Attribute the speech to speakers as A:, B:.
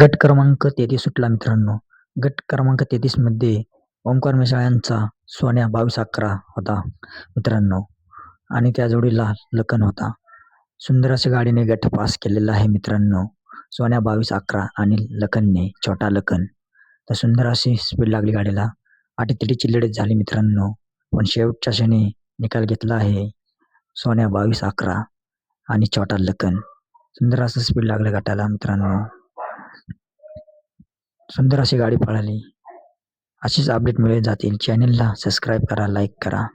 A: गट क्रमांक तेहतीस सुटला मित्रांनो. गट क्रमांक तेहतीसमध्ये ओंकार मिसाळ यांचा सोन्या बावीस अकरा होता मित्रांनो. आणि त्या जोडीला लखन होता. सुंदर अशा गाडीने गट पास केलेला आहे मित्रांनो. सोन्या बावीस अकरा आणि लखनने छोटा लखन. तर सुंदर अशी स्पीड लागली गाडीला. अटीतटीची लढत झाली मित्रांनो. पण शेवटच्या क्षणी निकाल घेतला आहे सोन्या बावीस अकरा आणि छोटा लखन. सुंदर असं स्पीड लागलं गटाला मित्रांनो. सुंदर अशी गाडी पळाली. अशीच अपडेट मिळत जातील. चॅनलला सबस्क्राईब करा लाईक करा.